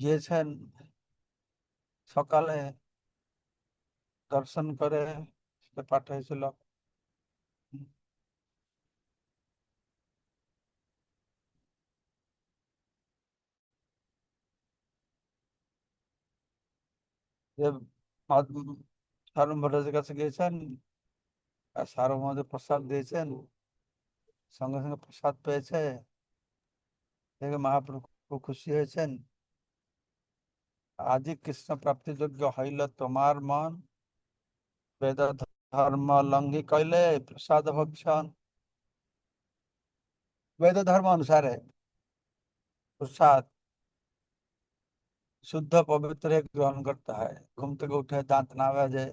গিয়েছেন, সকালে দর্শন করে সে পাঠ হয়েছিল যে সারম্ভরাজের কাছে গিয়েছেন আর সারম্ভদের প্রসাদ দিয়েছেন, সঙ্গে সঙ্গে প্রসাদ পেয়েছে। দেখে মহাপ্রভু খুব খুশি হয়েছেন। আজি কৃষ্ণ প্রাপ্তি যোগ্য হইল তোমার মন বেদ ধর্ম লঙ্ঘি কইলে প্রসাদ ভক্ষণ বেদ ধর্ম অনুসারে প্রসাদ শুদ্ধ পবিত্র গ্রহণ করতে হয় ঘুম থেকে উঠে দাঁত না বাজে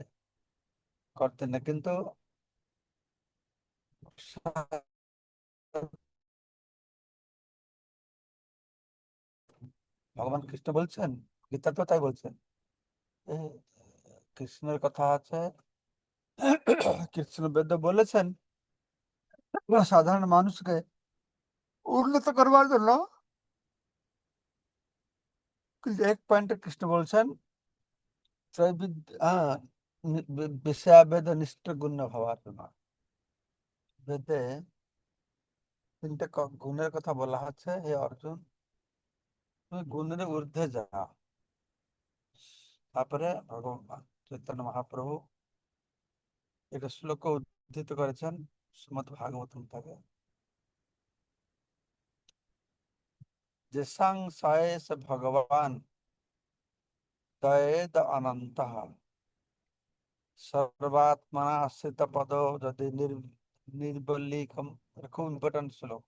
করতে না কিন্তু ভগবান কৃষ্ণ বলছেন গীতা তো তাই বলছেন কৃষ্ণের কথা আছে, কৃষ্ণ বেদ বলেছেন সাধারণ মানুষকে উন্নত করবার জন্য এক পয়েন্টে কৃষ্ণ বলছেন বিষয়াবেদ নিষ্ঠ গুণ ভাবার জন্য। বেদে তিনটে গুণের কথা বলা হচ্ছে, হে অর্জুন, তুমি গুণের ঊর্ধ্বে যা भगवान चैतन्य महाप्रभु एक श्लोक उद्धित कर भागवत भगवान अनंत सर्वात्मना पद यदि निर्बलिक श्लोक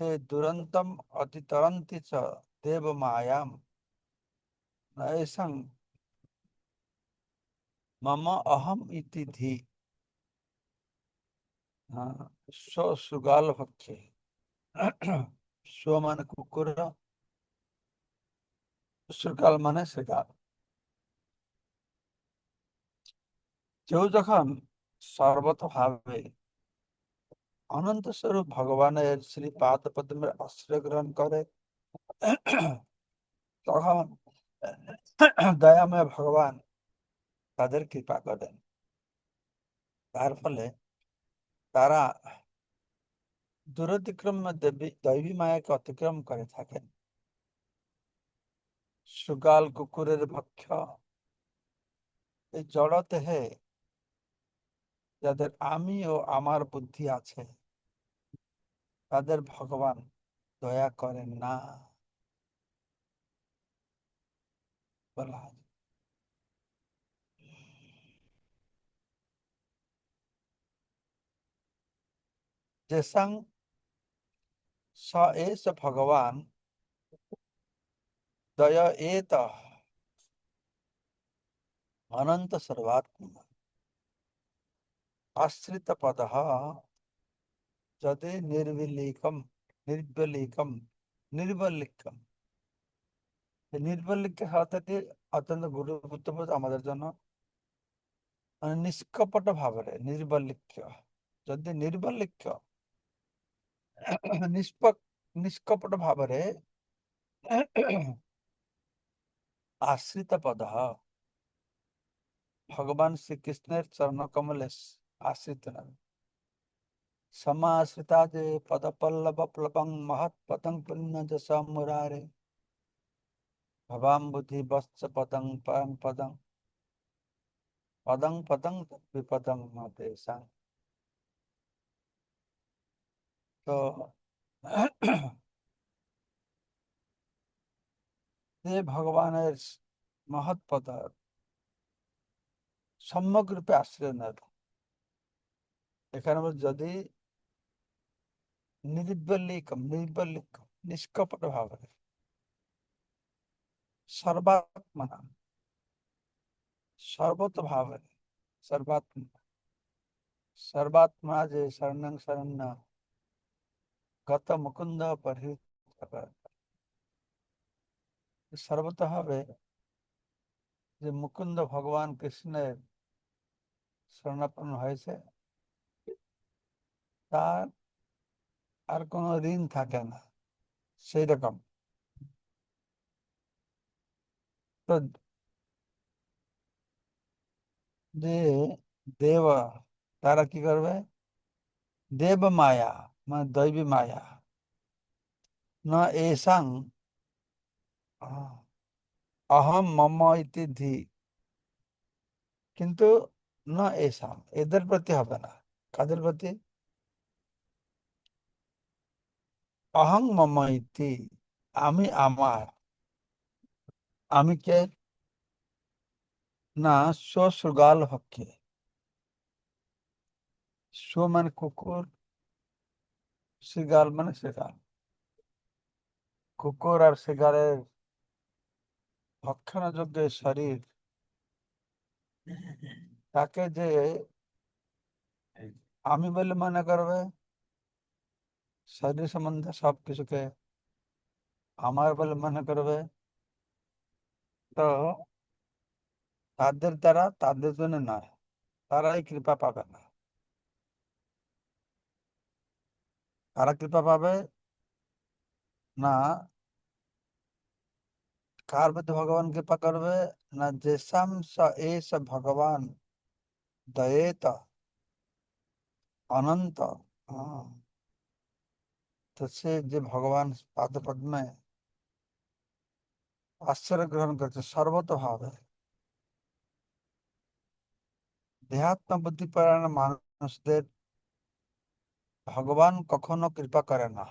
ते दुरंतम अतितरंति च देव मायाम मायाम नैसं मम अहम इति धी स्व सुगाल भक्षे স্ব মানে কুকুর শ্রীকাল মানে শ্রীকাল কেউ যখন সর্বতভাবে অনন্ত স্বরূপ ভগবানের শ্রী পাদ পদ্মের আশ্রয় গ্রহণ করে তখন দয়াময় ভগবান তাদের কৃপা করেন তার ফলে তারা দুরতিক্রম দেবী দৈবী মায়াকে অতিক্রম করে থাকেন। সুগাল কুকুরের ভক্ষ, এই জড় দেহে যাদের আমি ও আমার বুদ্ধি আছে, তাদের ভগবান দয়া করেন না। प्रहलाद जैसंग स एष भगवान, दय एत अनंत सर्वात्म। आश्रित पद जदे निर्विलीकम निर्वलीकम निर्वलिकम। নির্বলিক হওয়াটাকে অত্যন্ত গুরুত্বপূর্ণ আমাদের জন্য মানে নিষ্কপট ভাবে নির্বলিক্য যদি নির্বলিক্য ନିଷ୍କପଟ ଭାବରେ ଆଶ୍ରିତ ପଦ ଭଗବାନ ଶ୍ରୀକୃଷ୍ଣର ଚରଣ କମଲେ ଆଶ୍ରିତ ସମାଶ୍ରିତା ଯେ ପଦ ପଲ୍ଲବ ପ୍ଲବଂ ମହତ୍ ପଦଂ ପୁଣ୍ୟ ଯଶ ମୁରାରେ भवाम बुद्धि बस्त पतंग पदं पदं पतंग विपतंग मते तो ये भगवान महत् पद सम्यक रूपे आश्रय নেব এখানে যদি নির্বলিকম নির্বলিকম নিষ্কপট সর্বাত্মনা। সর্বত ভাবে সর্বাত্মা সর্বাত্মা যে শরণ শরণ্য। গত মুকুন্দ সর্বত হবে যে মুকুন্দ ভগবান কৃষ্ণের শরণাপন্ন হয়েছে, তার আর কোনো ঋণ থাকে না। সেই রকম তো যে দেব তারা কি করবে দেব মায়া মানে দৈবী মায়া না এসাং অহম মম ইতি ধি কিন্তু না এসাম এদের প্রতি হবে না কাদের প্রতি অহং মম ইতি আমি আমার আমি কে? না শৃগাল হচ্ছে শো মানে কুকুর শৃগাল মানে শৃগাল কুকুর আর শৃগালের ভক্ষণযোগ্য শরীর, তাকে যে আমি বলে মনে করবে, শরীর সম্বন্ধে সবকিছুকে আমার বলে মনে করবে তো তাদের দ্বারা তাদের জন্য নয় তারাই কৃপা পাবে না তারা কৃপা পাবে না কার প্রতি ভগবান কৃপা করবে না যেসাম স এস ভগবান দয়েত অনন্ত হ্যাঁ। তো সে যে ভগবান পাদ পদ্মে আশ্রয় গ্রহণ করছে সর্বতভাবে দেহাত্ম বুদ্ধিপরায়ণ মানুষদের ভগবান কখনো কৃপা করে না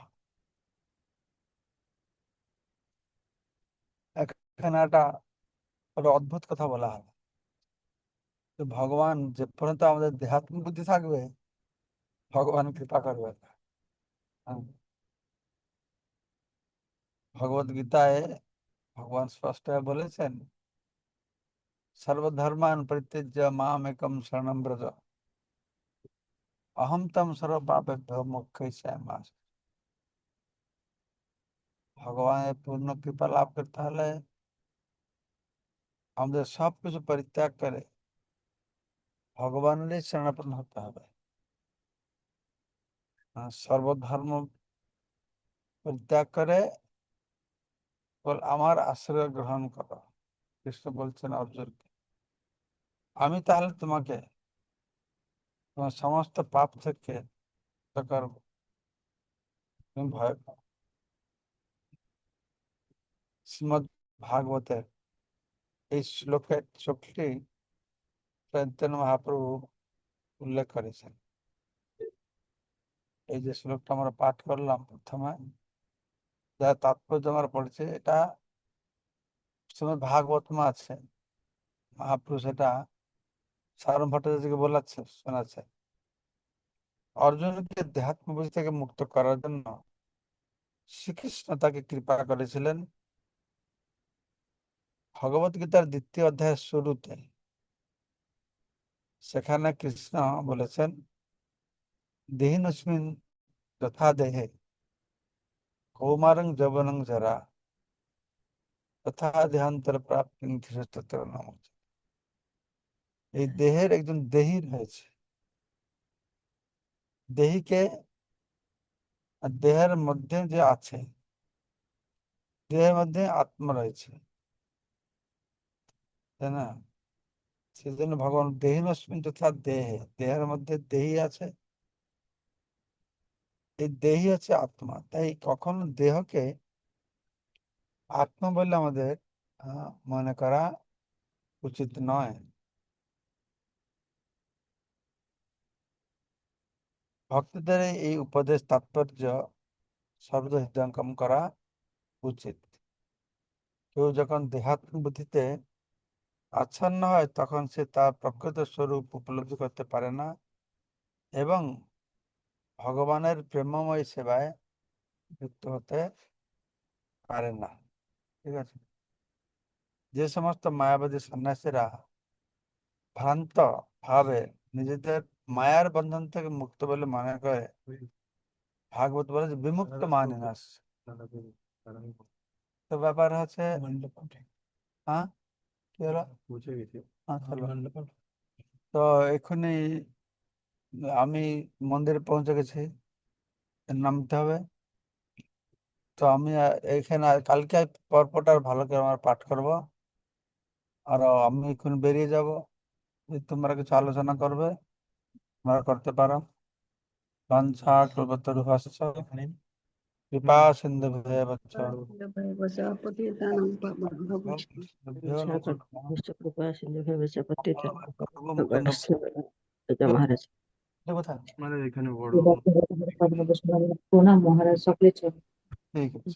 এখানে একটা একটা অদ্ভুত কথা বলা হয় যে ভগবান যে পর্যন্ত আমাদের দেহাত্ম বুদ্ধি থাকবে ভগবান কৃপা করবে না হ্যাঁ। ভগবত গীতায় ভগবান স্পষ্ট বলেছেন সর্বধর্মান পরিত্যজ্য মাম একম শরণম ব্রজ অহম তম সর্বপাপেভ্য মুখ্য মাস ভগবানের পূর্ণ কৃপা লাভ করতে হলে আমাদের সবকিছু পরিত্যাগ করে ভগবানেরই শরণাপন্ন হতে হবে সর্বধর্ম পরিত্যাগ করে বল, আমার আশ্রয় গ্রহণ করো। কৃষ্ণ বলছেন অর্জুনকে আমি তাহলে তোমাকে তোমার সমস্ত পাপ থেকে করব। তুমি ভয় পাও। শ্রীমদ ভাগবতের এই শ্লোকের শ্লোকটি চৈতন্য মহাপ্রভু উল্লেখ করেছেন। এই যে শ্লোকটা আমরা পাঠ করলাম প্রথমে যা তাৎপর্য আমরা পড়েছে, এটা শ্রীমদ ভাগবতমা আছে মহাপ্রভু সেটা সারম ভট্টাচার্যকে বলাচ্ছে, শোনাচ্ছে। অর্জুনকে দেহাত্ম বুঝ থেকে মুক্ত করার জন্য শ্রীকৃষ্ণ তাকে কৃপা করেছিলেন। ভগবত গীতার দ্বিতীয় অধ্যায়ের শুরুতে সেখানে কৃষ্ণ বলেছেন, দেহিনস্মিন যথা দেহে কৌমারং যবনং যারা তথা দেহান্তর প্রাপ্তি এই দেহের একজন দেহি রয়েছে দেহিকে দেহের মধ্যে যে আছে দেহের মধ্যে আত্মা রয়েছে তাই না সেজন্য ভগবান দেহিনস্মিন তথা দেহে দেহের মধ্যে দেহি আছে এই দেহি হচ্ছে আত্মা। তাই কখনো দেহকে আত্মা বলে আমাদের মনে করা উচিত নয়। ভক্তদের এই উপদেশ তাৎপর্য শব্দ হৃদয়ঙ্কম করা উচিত। কেউ যখন দেহাত্ম বুদ্ধিতে আচ্ছন্ন হয়, তখন সে তার প্রকৃত স্বরূপ উপলব্ধি করতে পারে না এবং ভগবানের প্রেমময় সেবায় যুক্ত হতে পারে না। ঠিক আছে? যে সমস্ত মায়াবাদী সন্ন্যাসীরা ভ্রান্ত ভাবে নিজেদের মায়ার বন্ধন থেকে মুক্ত বলে মনে করে ভাগবত বলে যে বিমুক্ত মানে না তো ব্যাপার হচ্ছে হ্যাঁ? কি হলো? হ্যাঁ, তো এক্ষুনি আমি মন্দিরে পৌঁছে গেছি। নামতে হবে। তো আমি এখানে কালকে পরপরটা ভালো করে আমার পাঠ করব। আর আমি এখন বেরিয়ে যাব। তোমরা কিছু আলোচনা করবে তোমরা করতে পারো। বাঞ্ছা কল্পতরু ভাষ্য কৃপা সিন্ধু ভয়ে বচ্চ। মহারাজ। কোথায় মানে এখানে বড় প্রণাম মহারাজ সকলে চল ঠিক আছে।